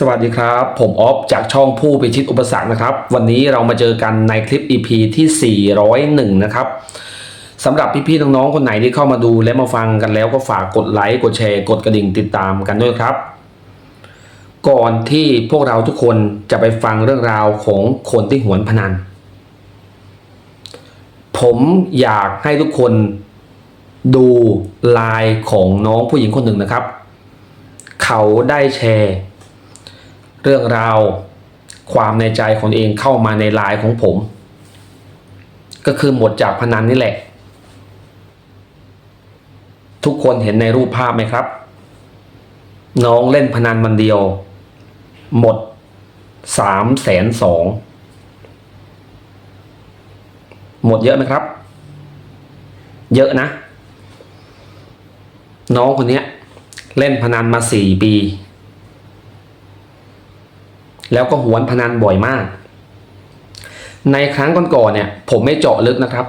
สวัสดีครับ ผมออฟจากช่องผู้พิชิตอุปสรรคนะครับ วันนี้เรามาเจอกันในคลิป EP ที่ 401 นะครับสำหรับพี่ๆน้องๆคนไหนที่เข้ามาดูและมาฟังกันแล้วก็ฝากกดไลค์กดแชร์ กดกระดิ่งติดตามกันด้วยครับ ก่อนที่พวกเราทุกคนจะไปฟังเรื่องราวของคนที่หวนพนัน ผมอยากให้ทุกคนดูไลน์ของน้องผู้หญิงคนหนึ่งนะครับ เขาได้แชร์ เรื่องราวความในใจของเองเข้ามาในไลน์ของผม ก็คือหมดจากพนันนี่แหละ ทุกคนเห็นในรูปภาพไหมครับ น้องเล่นพนันวันเดียว หมดสามแสนสองหมดเยอะไหมครับ เยอะนะ น้องคนนี้เล่นพนันมาสี่ปี แล้วก็หวนพนันบ่อยมาก ในครั้งก่อนๆเนี่ย ผมไม่เจาะลึกนะครับ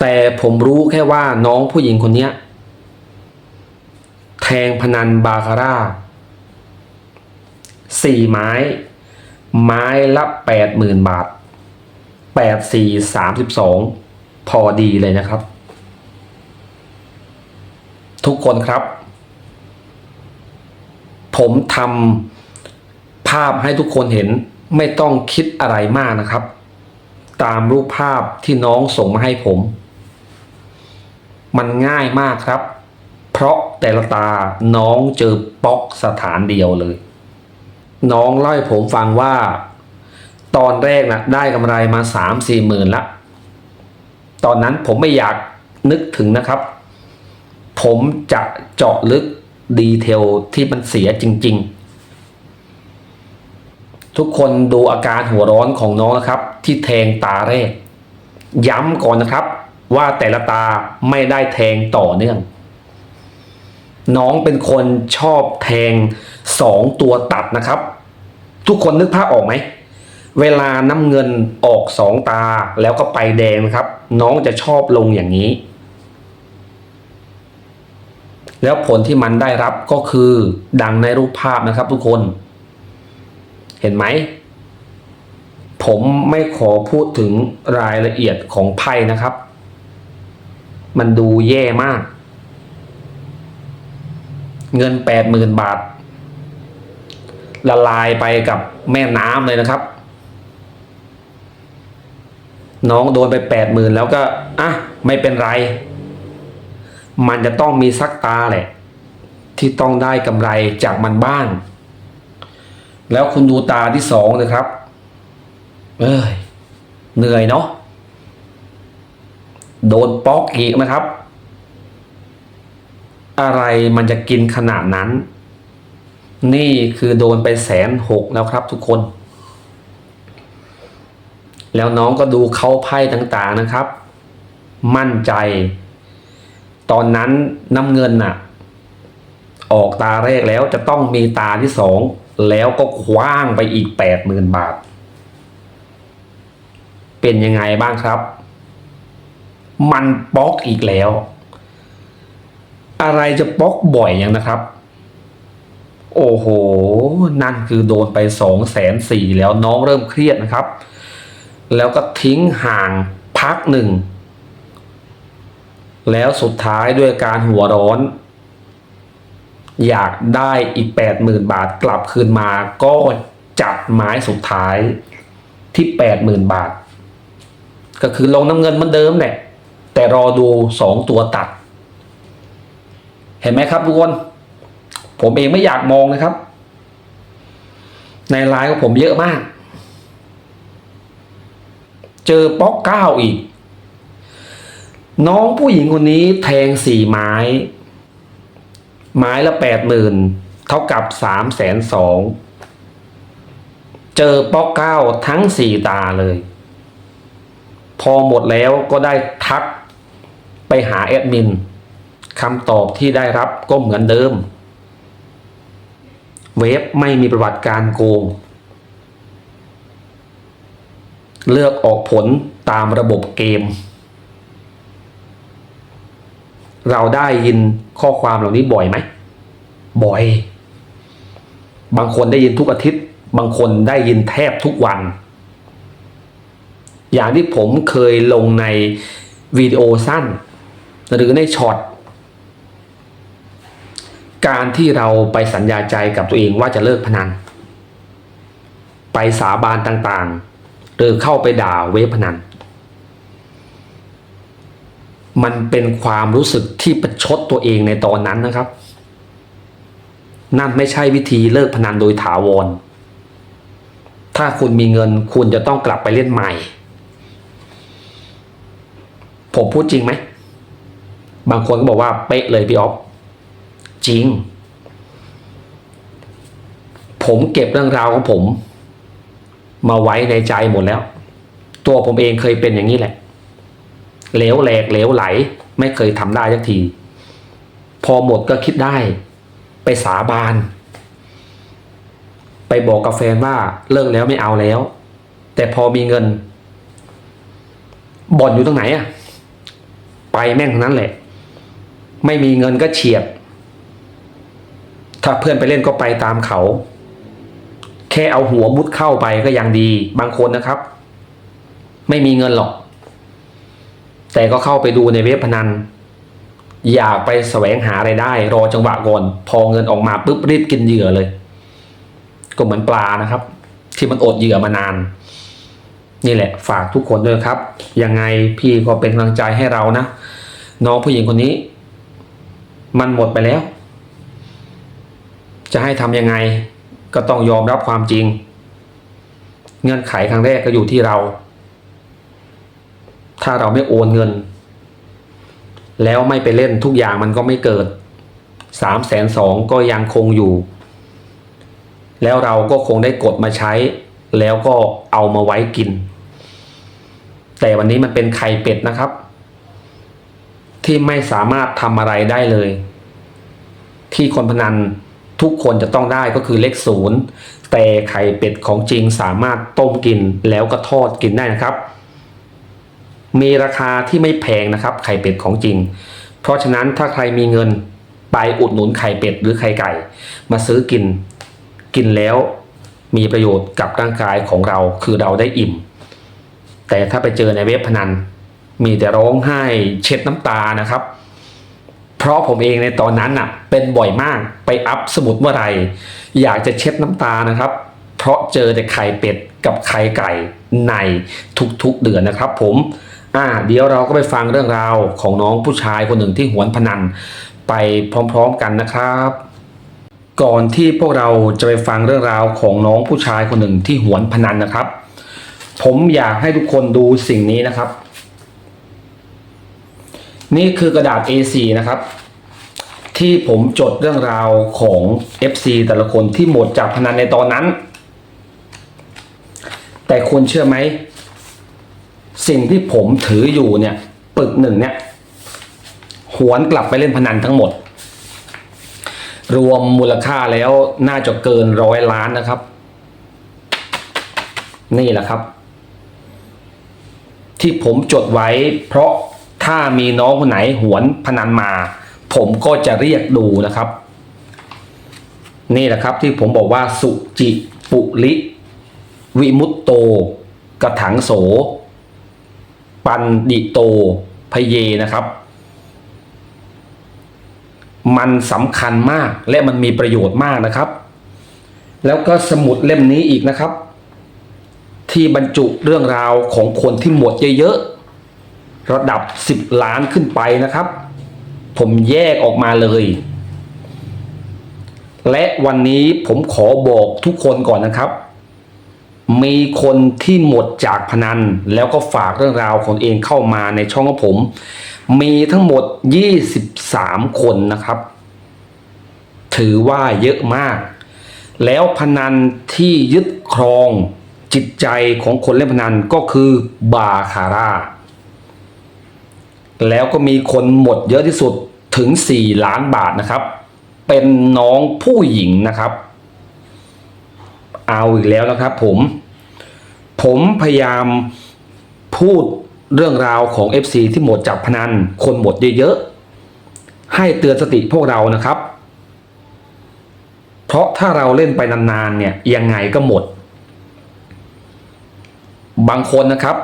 แต่ผมรู้แค่ว่าน้องผู้หญิงคนนี้แทงพนันบาคาร่าสี่ไม้ ไม้ละแปดหมื่นบาทแปดสี่สามสิบสองพอดีเลยนะครับ ทุกคนครับ ผมทำ ภาพให้ทุกคนเห็นไม่ต้องคิดอะไรมากนะครับ ตามรูปภาพที่น้องส่งมาให้ผม มันง่ายมากครับ เพราะแต่ละตาน้องเจอป๊อกสถานเดียวเลย น้องเล่าให้ผมฟังว่า ตอนแรกนะได้กำไรมาสามสี่หมื่นละ ตอนนั้นผมไม่อยากนึกถึงนะครับ ผมจะเจาะลึกดีเทลที่มันเสียจริง ๆ ทุกคนดูอาการหัวร้อนของน้องนะครับ ที่แทงตาแรก ย้ำก่อนนะครับ ว่าแต่ละตาไม่ได้แทงต่อเนื่อง น้องเป็นคนชอบแทงสองตัวตัดนะครับ ทุกคนนึกภาพออกไหม เวลาน้ำเงินออกสองตาแล้วก็ไปแดงนะครับ น้องจะชอบลงอย่างนี้ แล้วผลที่มันได้รับก็คือดังในรูปภาพนะครับทุกคน เห็นไหม ผมไม่ขอพูดถึงรายละเอียดของไพ่นะครับ มันดูแย่มาก เงินแปดหมื่นบาท ละลายไปกับแม่น้ำเลยนะครับ น้องโดนไปแปดหมื่นแล้วก็อะไม่เป็นไร มันจะต้องมีสักตาแหละ ที่ต้องได้กำไรจากมันบ้าง แล้วคุณดูตาที่สองเลยครับ เอ้ย เหนื่อยเนาะ โดนป๊อกอีกนะครับ อะไรมันจะกินขนาดนั้น นี่คือโดนไปแสนหกแล้วครับทุกคน แล้วน้องก็ดูเข้าไพ่ต่างๆนะครับ มั่นใจ ตอนนั้นน้ำเงินน่ะ ออกตาแรกแล้วจะต้องมีตาที่สอง แล้วก็คว้างไปอีกแปดหมื่นบาท เป็นยังไงบ้างครับ มันป๊อกอีกแล้ว อะไรจะป๊อกบ่อยอย่างนะครับ โอ้โห นั่นคือโดนไปสองแสนสี่แล้วน้องเริ่มเครียดนะครับ แล้วก็ทิ้งห่างพักหนึ่ง แล้วสุดท้ายด้วยการหัวร้อน อยากได้อีกแปดหมื่นบาทกลับคืนมาก็จัดไม้สุดท้ายที่แปดหมื่นบาท ก็คือลงน้ำเงินเหมือนเดิมแหละแต่รอดูสองตัวตัด เห็นไหมครับทุกคน ผมเองไม่อยากมองนะครับ ในไลน์ของผมเยอะมาก เจอป๊อกเก้าอีก น้องผู้หญิงคนนี้แทงสี่ไม้ ไม้ละแปดหมื่นเท่ากับสามแสนสองเจอป๊อกเก้าทั้งสี่ตาเลย พอหมดแล้วก็ได้ทักไปหาแอดมินคำตอบที่ได้รับก็เหมือนเดิม เว็บไม่มีประวัติการโกง เลือกออกผลตามระบบเกม เราได้ยินข้อความเหล่านี้บ่อยไหม บ่อย บางคนได้ยินทุกอาทิตย์ บางคนได้ยินแทบทุกวัน อย่างที่ผมเคยลงในวิดีโอสั้น หรือในช็อต การที่เราไปสัญญาใจกับตัวเองว่าจะเลิกพนัน ไปสาบานต่างๆ หรือเข้าไปด่าเว็บพนัน มันเป็นความรู้สึกที่ประชดตัวเองในตอนนั้นนะครับ นั่นไม่ใช่วิธีเลิกพนันโดยถาวร ถ้าคุณมีเงินคุณจะต้องกลับไปเล่นใหม่ ผมพูดจริงไหม บางคนก็บอกว่าเป๊ะเลยพี่ออฟจริง ผมเก็บเรื่องราวของผม มาไว้ในใจหมดแล้ว ตัวผมเองเคยเป็นอย่างนี้แหละ เหลวแหลกเหลวไหล ไม่เคยทำได้สักที พอหมดก็คิดได้ ไปสาบาน ไปบอกกับแฟนว่าเลิกแล้วไม่เอาแล้ว แต่พอมีเงิน บ่อนอยู่ตรงไหนอะไปแม่งทั้งนั้นแหละ ไม่มีเงินก็เฉียบถ้าเพื่อนไปเล่นก็ไปตามเขา แค่เอาหัวมุดเข้าไปก็ยังดี บางคนนะครับ ไม่มีเงินหรอก แต่ก็เข้าไปดูในเว็บพนัน อยากไปแสวงหาไรายได้ รอจังหวะก่อนพอเงินออกมาปุ๊บรีบกินเหยื่อเลย ก็เหมือนปลานะครับ ที่มันอดเหยื่อมานาน นี่แหละฝากทุกคนด้วยครับ ยังไงพี่ก็เป็นกำลังใจให้เรานะน้องผู้หญิงคนนี้ มันหมดไปแล้ว จะให้ทำยังไงก็ต้องยอมรับความจริง เงื่อนไขครั้งแรกก็อยู่ที่เรา ถ้าเราไม่โอนเงิน แล้วไม่ไปเล่นทุกอย่างมันก็ไม่เกิดสามแสนสองก็ยังคงอยู่ แล้วเราก็คงได้กดมาใช้ แล้วก็เอามาไว้กิน แต่วันนี้มันเป็นไข่เป็ดนะครับ ที่ไม่สามารถทำอะไรได้เลย ที่คนพนันทุกคนจะต้องได้ก็คือเลขศูนย์แต่ไข่เป็ดของจริงสามารถต้มกินแล้วก็ทอดกินได้นะครับ มีราคาที่ไม่แพงนะครับ ไข่เป็ดของจริง เพราะฉะนั้นถ้าใครมีเงินไปอุดหนุนไข่เป็ดหรือไข่ไก่ มาซื้อกิน กินแล้วมีประโยชน์กับร่างกายของเราคือเราได้อิ่ม แต่ถ้าไปเจอในเว็บพนัน มีแต่ร้องไห้เช็ดน้ำตานะครับ เพราะผมเองในตอนนั้นน่ะ เป็นบ่อยมากไปอัพสมุดเมื่อไหร่อยากจะเช็ดน้ำตานะครับ เพราะเจอแต่ไข่เป็ดกับไข่ไก่ในทุกๆเดือนนะครับ ผม อ่าเดี๋ยวเราก็ไปฟังเรื่องราวของน้องผู้ชายคนหนึ่งที่หวนพนันไปพร้อมๆกันนะครับ ก่อนที่พวกเราจะไปฟังเรื่องราวของน้องผู้ชายคนหนึ่งที่หวนพนันนะครับ ผมอยากให้ทุกคนดูสิ่งนี้นะครับ นี่คือกระดาษ A4 นะครับ ที่ผมจดเรื่องราวของ FC แต่ละคนที่หมดจากพนันในตอนนั้น แต่คุณเชื่อไหม สิ่งที่ผมถืออยู่เนี่ยปึกหนึ่งเนี่ยหวนกลับไปเล่นพนันทั้งหมด รวมมูลค่าแล้วน่าจะเกินร้อยล้านนะครับ นี่แหละครับ ที่ผมจดไว้ เพราะถ้ามีน้องคนไหนหวนพนันมา ผมก็จะเรียกดูนะครับ นี่แหละครับที่ผมบอกว่าสุจิปุลิ วิมุตโต กระถังโส ปันดิโตพเยนะครับ มันสำคัญมากและมันมีประโยชน์มากนะครับ แล้วก็สมุดเล่มนี้อีกนะครับ ที่บรรจุเรื่องราวของคนที่หมดเยอะๆระดับ 10 ล้านขึ้นไปนะครับ ผมแยกออกมาเลย และวันนี้ผมขอบอกทุกคนก่อนนะครับ มีคนที่หมดจากพนัน แล้วก็ฝากเรื่องราวของเองเข้ามาในช่องของผม มีทั้งหมด 23 คนนะครับ ถือว่าเยอะมาก แล้วพนันที่ยึดครองจิตใจของคนเล่นพนันก็คือบาคาร่า แล้วก็มีคนหมดเยอะที่สุดถึง 4 ล้านบาทนะครับ เป็นน้องผู้หญิงนะครับ เอาอีกแล้วนะครับผม ผมพยายามพูดเรื่องราวของ FC ที่หมดจากพนัน คนหมดเยอะๆ ให้เตือนสติพวกเรานะครับ เพราะถ้าเราเล่นไปนานๆเนี่ยยังไงก็หมด บางคนนะครับ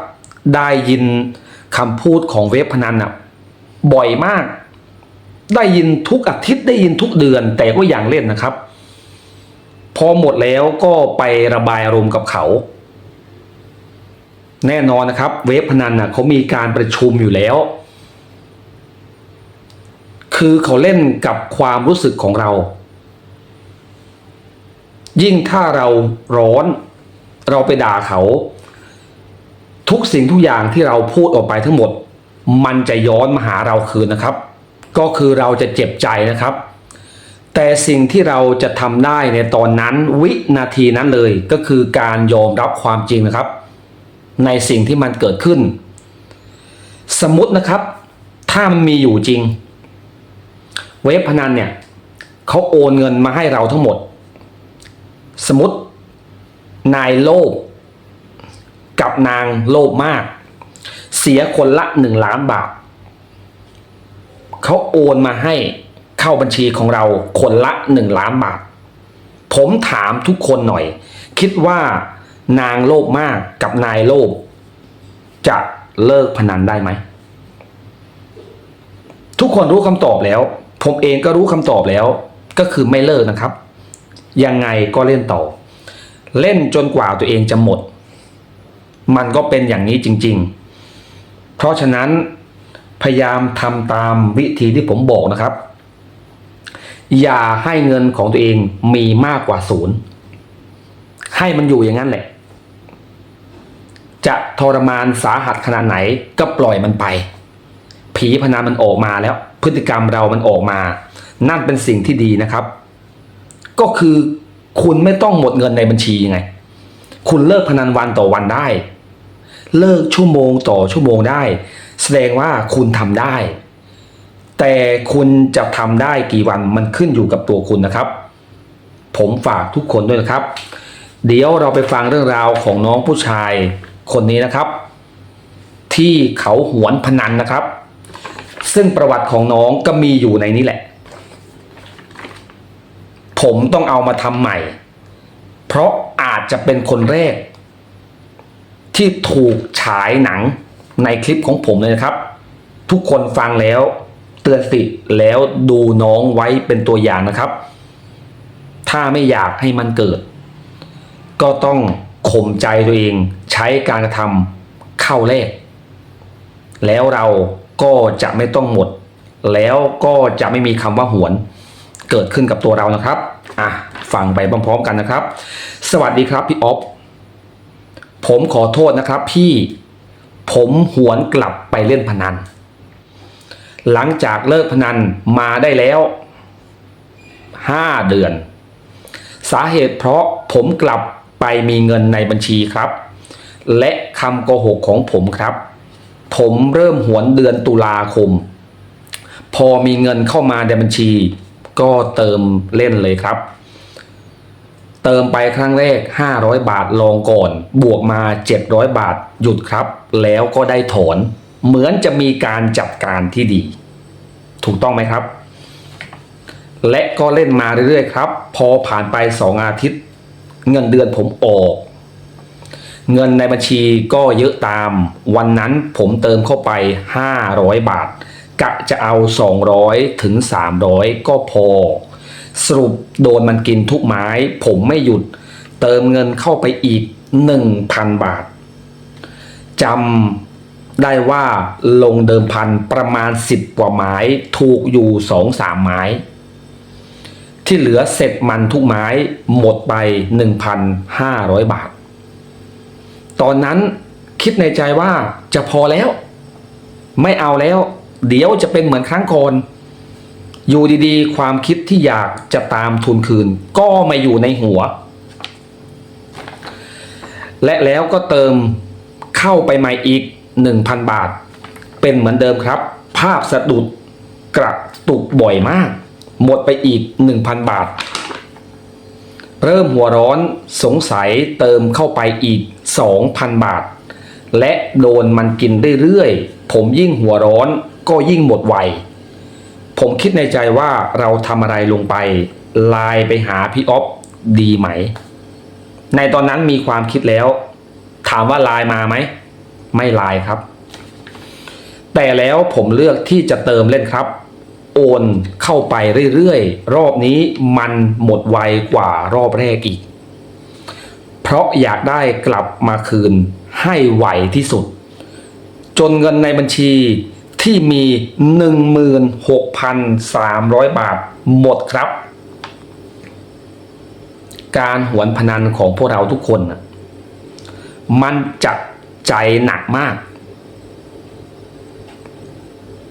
ได้ยินคำพูดของเว็บพนันอะบ่อยมาก ได้ยินทุกอาทิตย์ได้ยินทุกเดือน แต่ก็ยังเล่นนะครับ พอหมดแล้วก็ไประบายอารมณ์กับเขา แน่นอนนะครับ เว็บพนันน่ะเขามีการประชุมอยู่แล้ว คือเขาเล่นกับความรู้สึกของเรา ยิ่งถ้าเราร้อน เราไปด่าเขา ทุกสิ่งทุกอย่างที่เราพูดออกไปทั้งหมด มันจะย้อนมาหาเราคืนนะครับ ก็คือเราจะเจ็บใจนะครับ แต่สิ่งที่เราจะทำได้ในตอนนั้นวินาทีนั้นเลยก็คือการยอมรับความจริงนะครับ ในสิ่งที่มันเกิดขึ้น สมมตินะครับ ถ้ามันมีอยู่จริง เว็บพนันเนี่ยเขาโอนเงินมาให้เราทั้งหมด สมมตินายโลภกับนางโลภมาก เสียคนละหนึ่งล้านบาทเขาโอนมาให้เข้าบัญชีของเราคนละหนึ่งล้านบาท ผมถามทุกคนหน่อย คิดว่า นางโลภมากกับนายโลภจะเลิกพนันได้ไหม ทุกคนรู้คำตอบแล้ว ผมเองก็รู้คำตอบแล้ว ก็คือไม่เลิกนะครับ ยังไงก็เล่นต่อ เล่นจนกว่าตัวเองจะหมด มันก็เป็นอย่างนี้จริง ๆ เพราะฉะนั้นพยายามทำตามวิธีที่ผมบอกนะครับ อย่าให้เงินของตัวเองมีมากกว่าศูนย์ให้มันอยู่อย่างนั้นแหละ จะทรมานสาหัสขนาดไหนก็ปล่อยมันไป ผีพนันมันออกมาแล้ว พฤติกรรมเรามันออกมา นั่นเป็นสิ่งที่ดีนะครับ ก็คือคุณไม่ต้องหมดเงินในบัญชีไง คุณเลิกพนันวันต่อวันได้ เลิกชั่วโมงต่อชั่วโมงได้ แสดงว่าคุณทำได้ แต่คุณจะทำได้กี่วันมันขึ้นอยู่กับตัวคุณนะครับ ผมฝากทุกคนด้วยนะครับ เดี๋ยวเราไปฟังเรื่องราวของน้องผู้ชาย คนนี้นะครับ ที่เขาหวนพนันนะครับ ซึ่งประวัติของน้องก็มีอยู่ในนี้แหละ ผมต้องเอามาทำใหม่ เพราะอาจจะเป็นคนแรก ที่ถูกฉายหนังในคลิปของผมเลยนะครับ ทุกคนฟังแล้วเตือนสติแล้วดูน้องไว้เป็นตัวอย่างนะครับ ถ้าไม่อยากให้มันเกิด ก็ต้อง ข่มใจตัวเองใช้การกระทำเข้าแรกแล้วเราก็จะไม่ต้องหมด แล้วก็จะไม่มีคำว่าหวน เกิดขึ้นกับตัวเรานะครับอะฟังไปพร้อมๆกันนะครับ สวัสดีครับพี่ออฟผมขอโทษนะครับพี่ผมหวนกลับไปเล่นพนัน หลังจากเลิกพนันมาได้แล้ว 5 เดือน สาเหตุเพราะผมกลับ ไปมีเงินในบัญชีครับ และคำโกหกของผมครับ ผมเริ่มหวนเดือนตุลาคม พอมีเงินเข้ามาในบัญชี ก็เติมเล่นเลยครับ เติมไปครั้งแรก 500 บาทลองก่อน บวกมา 700 บาทหยุดครับ แล้วก็ได้ถอน เหมือนจะมีการจัดการที่ดี ถูกต้องไหมครับและก็เล่นมาเรื่อยๆครับ พอผ่านไป 2 อาทิตย์ เงินเดือนผมออก เงินในบัญชีก็เยอะตาม วันนั้นผมเติมเข้าไป 500 บาท กะจะเอา 200 ถึง 300 ก็พอ สรุปโดนมันกินทุกไม้ ผมไม่หยุด เติมเงินเข้าไปอีก 1,000 บาทจำได้ว่าลงเดิมพันประมาณ 10 กว่าไม้ ถูกอยู่ 2-3 ไม้ ที่เหลือเสร็จมันทุกไม้หมดไป 1,500 บาท ตอนนั้นคิดในใจว่าจะพอแล้ว ไม่เอาแล้ว เดี๋ยวจะเป็นเหมือนครั้งก่อนอยู่ดีๆ ความคิดที่อยากจะตามทุนคืน ก็มาอยู่ในหัว และแล้วก็เติมเข้าไปใหม่อีก 1,000 บาท เป็นเหมือนเดิมครับ ภาพสะดุดกระตุกบ่อยมาก หมดไปอีก 1,000 บาท เริ่มหัวร้อนสงสัยเติมเข้าไปอีก 2,000 บาท และโดนมันกินเรื่อยๆ ผมยิ่งหัวร้อนก็ยิ่งหมดไวผมคิดในใจว่าเราทำอะไรลงไปไลน์ไปหาพี่อ๊อฟดีไหม ในตอนนั้นมีความคิดแล้ว ถามว่าไลน์มาไหม ไม่ไลน์ครับ แต่แล้วผมเลือกที่จะเติมเล่นครับ โอนเข้าไปเรื่อยๆ รอบนี้มันหมดไวกว่ารอบแรกอีก เพราะอยากได้กลับมาคืนให้ไวที่สุด จนเงินในบัญชีที่มี 16,300 บาทหมดครับ การหวนพนันของพวกเราทุกคน มันจะใจหนักมาก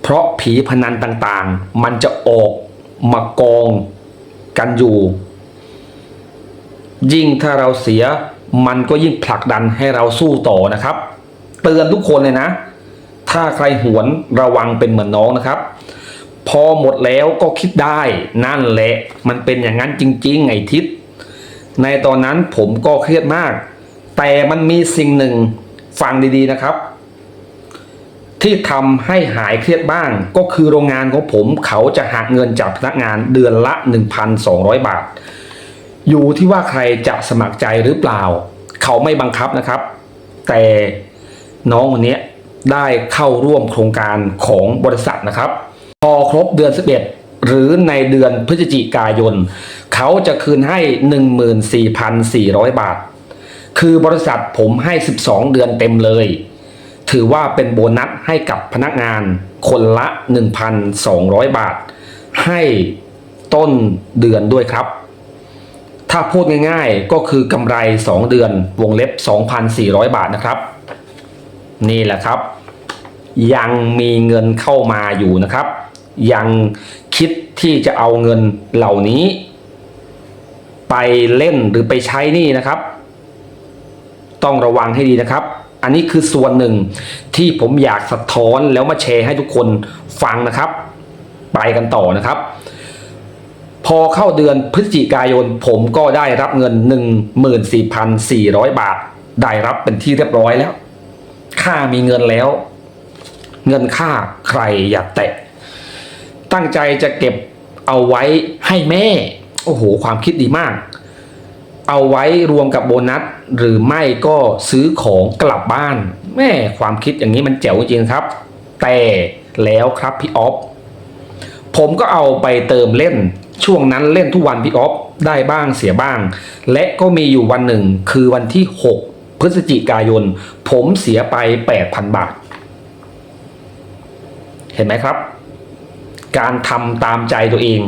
เพราะผีพนันต่างๆ มันจะออกมากองกันอยู่ ยิ่งถ้าเราเสียมันก็ยิ่งผลักดันให้เราสู้ต่อนะครับ เตือนทุกคนเลยนะ ถ้าใครหวนระวังเป็นเหมือนน้องนะครับ พอหมดแล้วก็คิดได้นั่นแหละ มันเป็นอย่างนั้นจริง ๆ ไงทิศในตอนนั้นผมก็เครียดมาก แต่มันมีสิ่งหนึ่งฟังดีๆนะครับ ที่ทำให้หายเครียดบ้าง ก็คือโรงงานของผมเขาจะหักเงินจากพนักงานเดือนละ 1,200 บาท อยู่ที่ว่าใครจะสมัครใจหรือเปล่า เขาไม่บังคับนะครับ แต่น้องคนนี้ได้เข้าร่วมโครงการของบริษัทนะครับ พอครบเดือน 11 หรือในเดือนพฤศจิกายน เขาจะคืนให้ 14,400 บาท คือบริษัทผมให้ 12 เดือนเต็มเลย ถือว่าเป็นโบนัสให้กับพนักงานคนละ 1,200 บาท ให้ต้นเดือนด้วยครับ ถ้าพูดง่ายๆก็คือกำไร 2 เดือนวงเล็บ 2,400 บาทนะครับ นี่แหละครับ ยังมีเงินเข้ามาอยู่นะครับ ยังคิดที่จะเอาเงินเหล่านี้ ไปเล่นหรือไปใช้นี่นะครับ ต้องระวังให้ดีนะครับ อันนี้คือส่วนหนึ่งที่ผมอยากสะท้อนแล้วมาแชร์ให้ทุกคนฟังนะครับ ไปกันต่อนะครับ พอเข้าเดือนพฤศจิกายน ผมก็ได้รับเงิน 14,400 บาท ได้รับเป็นที่เรียบร้อยแล้ว ค่ามีเงินแล้ว เงินค่าใครอยากแตะ ตั้งใจจะเก็บเอาไว้ให้แม่ โอ้โห ความคิดดีมาก เอาไว้รวมกับโบนัส หรือไม่ก็ซื้อของกลับบ้าน แม่ความคิดอย่างนี้มันแจ๋วจริงครับ แต่แล้วครับพี่ออฟผมก็เอาไปเติมเล่นช่วงนั้นเล่นทุกวันพี่ออฟได้บ้างเสียบ้าง และก็มีอยู่วันหนึ่งคือวันที่ 6 พฤศจิกายน ผมเสียไป 8,000 บาท เห็นไหมครับ การทำตามใจตัวเอง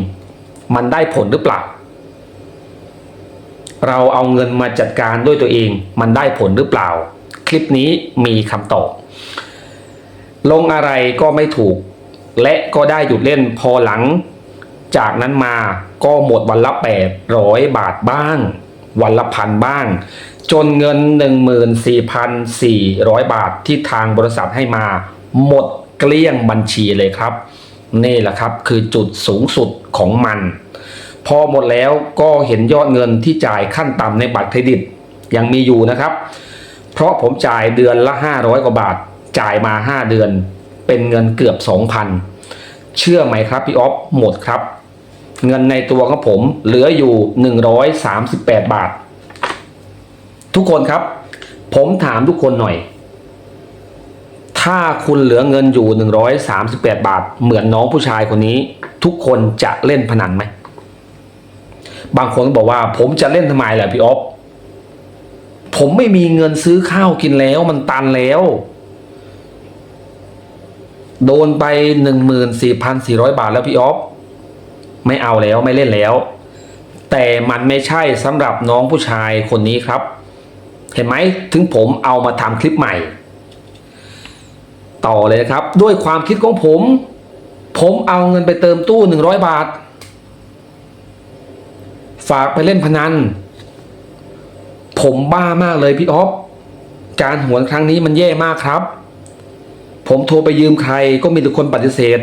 มันได้ผลหรือเปล่า เราเอาเงินมาจัดการด้วยตัวเองมันได้ผลหรือเปล่า คลิปนี้มีคำตอบ ลงอะไรก็ไม่ถูก และก็ได้หยุดเล่นพอหลัง จากนั้นมาก็หมดวันละแปดร้อยบาทบ้าง วันละพันบ้าง จนเงิน 14,400 บาทที่ทางบริษัทให้มาหมดเกลี้ยงบัญชีเลยครับ นี่แหละครับคือจุดสูงสุดของมัน พอหมดแล้วก็เห็นยอดเงินที่จ่ายขั้นต่ำในบัตรเครดิตยังมีอยู่นะครับ เพราะผมจ่ายเดือนละ 500 กว่าบาท จ่ายมา 5 เดือน เป็นเงินเกือบ 2,000 เชื่อไหมครับพี่ออฟหมดครับ เงินในตัวของผมเหลืออยู่ 138 บาท ทุกคนครับ ผมถามทุกคนหน่อย ถ้าคุณเหลือเงินอยู่ 138 บาท เหมือนน้องผู้ชายคนนี้ ทุกคนจะเล่นพนันไหม บางคนก็บอกว่า ผมจะเล่นทำไมล่ะพี่อ๊อฟผมไม่มีเงินซื้อข้าวกินแล้ว มันตันแล้ว โดนไป14,400บาทแล้วพี่อ๊อฟไม่เอาแล้วไม่เล่นแล้ว แต่มันไม่ใช่สำหรับน้องผู้ชายคนนี้ครับ เห็นไหมถึงผมเอามาทำคลิปใหม่ ต่อเลยครับ ด้วยความคิดของผม ผมเอาเงินไปเติมตู้ 100 บาท ฝากไปเล่นพนัน ผมบ้ามากเลยพี่อ๊อฟการหวนครั้งนี้มันแย่มากครับ ผมโทรไปยืมใครก็มีแต่คนปฏิเสธ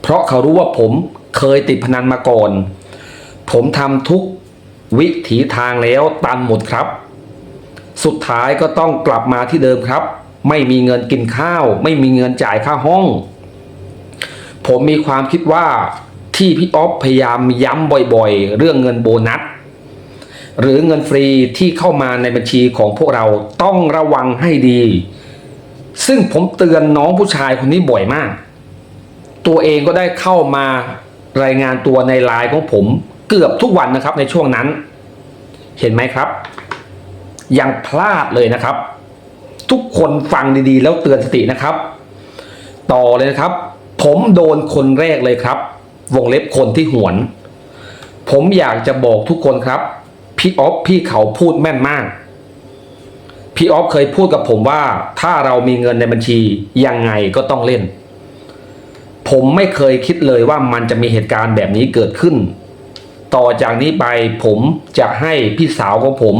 เพราะเขารู้ว่าผมเคยติดพนันมาก่อน ผมทำทุกวิถีทางแล้วตันหมดครับ สุดท้ายก็ต้องกลับมาที่เดิมครับ ไม่มีเงินกินข้าว ไม่มีเงินจ่ายค่าห้อง ผมมีความคิดว่า ที่พี่ออฟพยายามย้ำบ่อยๆ เรื่องเงินโบนัส หรือเงินฟรีที่เข้ามาในบัญชีของพวกเราต้องระวังให้ดี ซึ่งผมเตือนน้องผู้ชายคนนี้บ่อยมาก ตัวเองก็ได้เข้ามารายงานตัวในไลน์ของผมเกือบทุกวันนะครับในช่วงนั้น เห็นไหมครับ ยังพลาดเลยนะครับ ทุกคนฟังดีๆ แล้วเตือนสตินะครับ ต่อเลยนะครับ ผมโดนคนแรกเลยครับ วงเล็บคนที่หวน ผมอยากจะบอกทุกคนครับ พี่ออฟพี่เขาพูดแม่นมาก พี่ออฟเคยพูดกับผมว่า ถ้าเรามีเงินในบัญชียังไงก็ต้องเล่น ผมไม่เคยคิดเลยว่ามันจะมีเหตุการณ์แบบนี้เกิดขึ้น ต่อจากนี้ไปผมจะให้พี่สาวของผม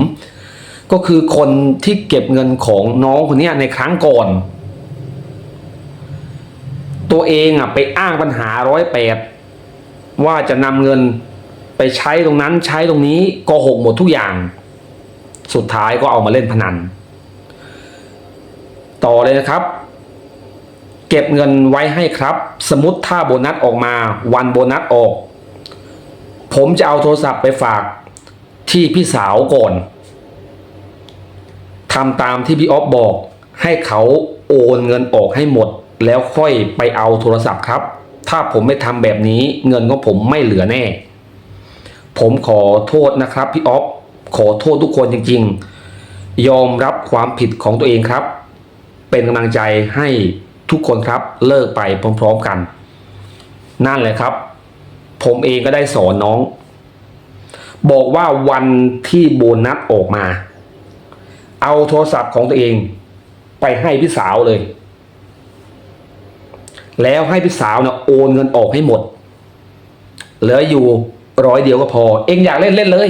ก็คือคนที่เก็บเงินของน้องคนนี้ในครั้งก่อนตัวเองอะไปอ้างปัญหาร้อยแปด ว่าจะนำเงินไปใช้ตรงนั้นใช้ตรงนี้โกหกหมดทุกอย่าง สุดท้ายก็เอามาเล่นพนัน ต่อเลยนะครับ เก็บเงินไว้ให้ครับ สมมติถ้าโบนัสออกมาวันโบนัสออก ผมจะเอาโทรศัพท์ไปฝากที่พี่สาวก่อนทำตามที่พี่ออฟบอกให้เขาโอนเงินออกให้หมด แล้วค่อยไปเอาโทรศัพท์ครับ ถ้าผมไม่ทำแบบนี้เงินของผมไม่เหลือแน่ ผมขอโทษนะครับพี่ออฟขอโทษทุกคนจริง ๆ ยอมรับความผิดของตัวเองครับ เป็นกำลังใจให้ทุกคนครับเลิกไปพร้อมๆกัน นั่นแหละครับ ผมเองก็ได้สอนน้อง บอกว่าวันที่โบนัสออกมา เอาโทรศัพท์ของตัวเอง ไปให้พี่สาวเลย แล้วให้พี่สาวเนี่ยโอนเงินออกให้หมด เหลืออยู่ร้อยเดียวก็พอ เองอยากเล่นเล่นเลย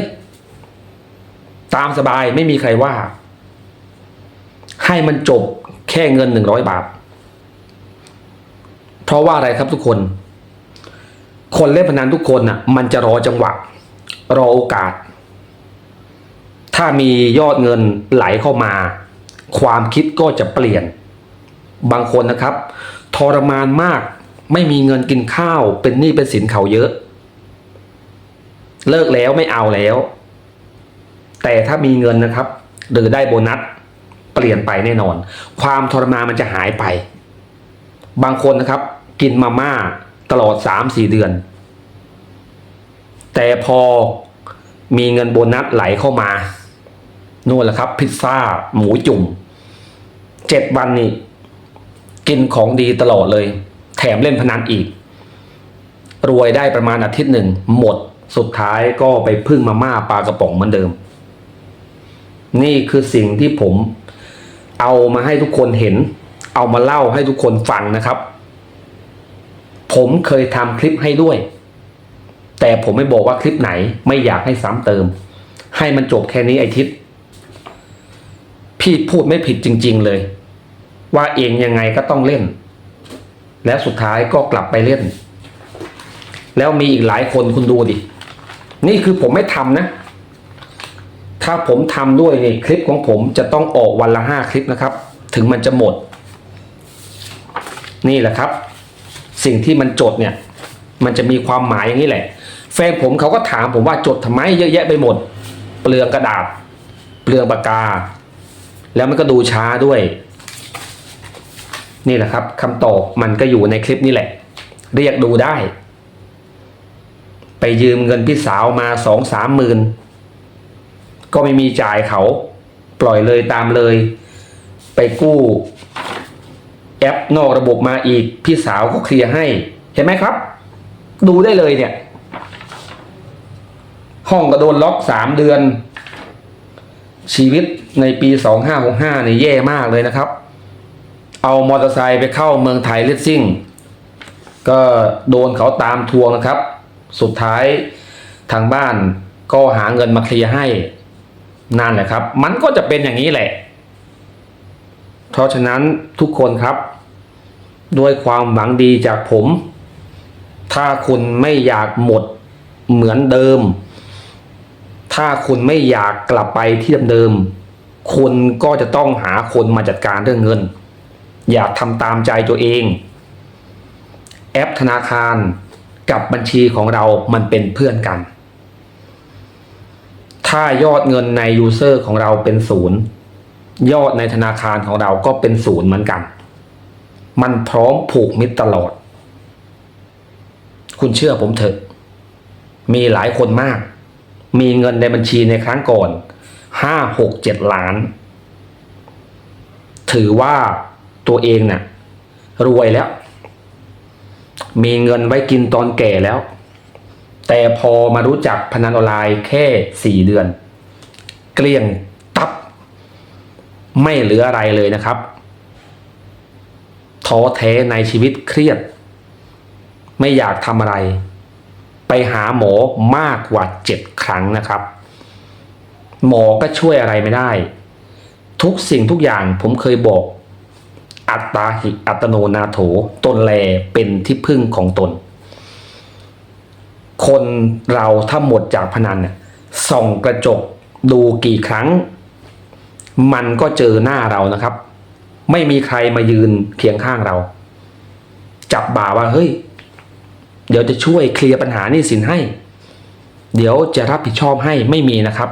ตามสบายไม่มีใครว่า ให้มันจบแค่เงินหนึ่งร้อยบาท เพราะว่าอะไรครับทุกคน คนเล่นพนันทุกคนน่ะ มันจะรอจังหวะ รอโอกาส ถ้ามียอดเงินไหลเข้ามา ความคิดก็จะเปลี่ยน บางคนนะครับ ทรมานมาก ไม่มีเงินกินข้าวเป็นหนี้เป็นสินเขาเยอะ เลิกแล้วไม่เอาแล้ว แต่ถ้ามีเงินนะครับ หรือได้โบนัสเปลี่ยนไปแน่นอน ความทรมานมันจะหายไป บางคนนะครับ กินมาม่าตลอดสามสี่เดือน แต่พอมีเงินโบนัสไหลเข้ามานู่นแหละครับ พิซซ่า หมูจุ่มเจ็ดวันนี่ กินของดีตลอดเลย แถมเล่นพนันอีก รวยได้ประมาณอาทิตย์หนึ่ง หมดสุดท้ายก็ไปพึ่งมาม่าปลากระป๋องเหมือนเดิม นี่คือสิ่งที่ผมเอามาให้ทุกคนเห็น เอามาเล่าให้ทุกคนฟังนะครับ ผมเคยทำคลิปให้ด้วย แต่ผมไม่บอกว่าคลิปไหนไม่อยากให้ซ้ำเติม ให้มันจบแค่นี้ไอทิศพี่พูดไม่ผิดจริง ๆ เลย ว่าเองยังไงก็ต้องเล่น แล้วสุดท้ายก็กลับไปเล่น แล้วมีอีกหลายคนคุณดูดิ นี่คือผมไม่ทำนะ ถ้าผมทำด้วยนี่คลิปของผมจะต้องออกวันละห้าคลิปนะครับ ถึงมันจะหมด นี่แหละครับ สิ่งที่มันจดเนี่ย มันจะมีความหมายอย่างนี้แหละ แฟนผมเขาก็ถามผมว่าจดทำไมเยอะแยะไปหมด เปลืองกระดาษ เปลืองปากกา แล้วมันก็ดูช้าด้วย นี่แหละครับคำตอบมันก็อยู่ในคลิปนี้แหละ เรียกดูได้ ไปยืมเงินพี่สาวมาสองสามหมื่นก็ไม่มีจ่ายเขาปล่อยเลยตามเลย ไปกู้ แอปนอกระบบมาอีก พี่สาวก็เคลียร์ให้เห็นไหมครับ ดูได้เลยเนี่ย ห้องก็โดนล็อกสามเดือน ชีวิตในปีสองห้าหกห้าเนี่ยแย่มากเลยนะครับ เอามอเตอร์ไซค์ไปเข้าเมืองไทยเลสซิ่ง ก็โดนเขาตามทวงนะครับ สุดท้ายทางบ้านก็หาเงินมาเคลียร์ให้นั่นแหละครับ มันก็จะเป็นอย่างนี้แหละ เพราะฉะนั้นทุกคนครับด้วยความหวังดีจากผม ถ้าคุณไม่อยากหมดเหมือนเดิม ถ้าคุณไม่อยากกลับไปที่เดิมๆคุณก็จะต้องหาคนมาจัดการเรื่องเงิน อย่าทำตามใจตัวเอง แอปธนาคารกับบัญชีของเรามันเป็นเพื่อนกัน ถ้ายอดเงินในยูเซอร์ของเราเป็นศูนย์ยอดในธนาคารของเราก็เป็นศูนย์เหมือนกัน มันพร้อมผูกมิตรตลอด คุณเชื่อผมเถอะ มีหลายคนมาก มีเงินในบัญชีในครั้งก่อนห้าหกเจ็ดล้าน ถือว่า ตัวเองเนี่ยรวยแล้ว มีเงินไว้กินตอนแก่แล้ว แต่พอมารู้จักพนันออนไลน์แค่สี่เดือน เกลี้ยงตับ ไม่เหลืออะไรเลยนะครับท้อแท้ในชีวิตเครียด ไม่อยากทำอะไร ไปหาหมอมากกว่าเจ็ดครั้งนะครับ หมอก็ช่วยอะไรไม่ได้ ทุกสิ่งทุกอย่างผมเคยบอก อัตตาหิอัตโนนาโถ ตนแลเป็นที่พึ่งของตน คนเราถ้าหมดจากพนันเนี่ยส่องกระจกดูกี่ครั้ง มันก็เจอหน้าเรานะครับ ไม่มีใครมายืนเคียงข้างเรา จับบ่าว่าเฮ้ย เดี๋ยวจะช่วยเคลียร์ปัญหานี้สินให้ เดี๋ยวจะรับผิดชอบให้ไม่มีนะครับ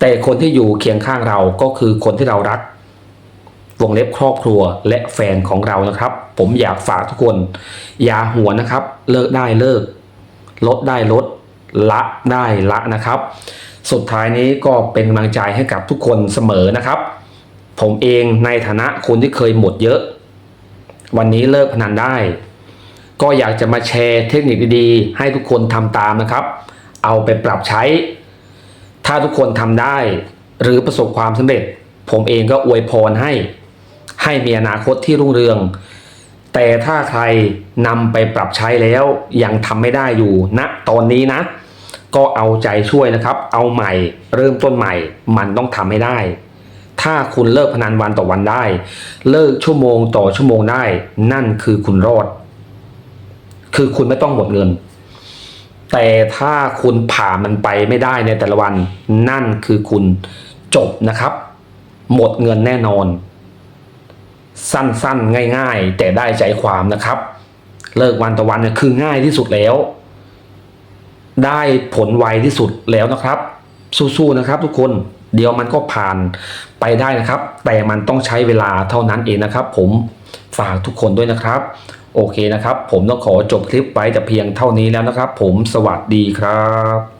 แต่คนที่อยู่เคียงข้างเราก็คือคนที่เรารัก วงเล็บครอบครัวและแฟนของเรานะครับ ผมอยากฝากทุกคน อย่าหัวนะครับ เลิกได้เลิก ลดได้ลด ละได้ละนะครับ สุดท้ายนี้ก็เป็นกำลังใจให้กับทุกคนเสมอนะครับ ผมเองในฐานะคนที่เคยหมดเยอะ วันนี้เลิกพนันได้ ก็อยากจะมาแชร์เทคนิคดีๆ ให้ทุกคนทำตามนะครับ เอาไปปรับใช้ ถ้าทุกคนทำได้ หรือประสบความสำเร็จ ผมเองก็อวยพรให้ ให้มีอนาคตที่รุ่งเรือง แต่ถ้าใครนำไปปรับใช้แล้วยังทำไม่ได้อยู่ณตอนนี้นะ ก็เอาใจช่วยนะครับ เอาใหม่เริ่มต้นใหม่มันต้องทำให้ได้ ถ้าคุณเลิกพนันวันต่อวันได้ เลิกชั่วโมงต่อชั่วโมงได้ นั่นคือคุณรอด คือคุณไม่ต้องหมดเงินแต่ถ้าคุณผ่ามันไปไม่ได้ในแต่ละวัน นั่นคือคุณจบนะครับ หมดเงินแน่นอน สั้นๆ ง่าย ๆ แต่ได้ใจความนะครับ เลิกวันต่อวันเนี่ยคือง่ายที่สุดแล้ว ได้ผลไวที่สุดแล้วนะครับ สู้ๆนะครับทุกคนเดี๋ยวมันก็ผ่านไปได้นะครับ แต่มันต้องใช้เวลาเท่านั้นเองนะครับ ผมฝากทุกคนด้วยนะครับ โอเคนะครับ ผมต้องขอจบคลิปไว้แต่เพียงเท่านี้แล้วนะครับ ผมสวัสดีครับ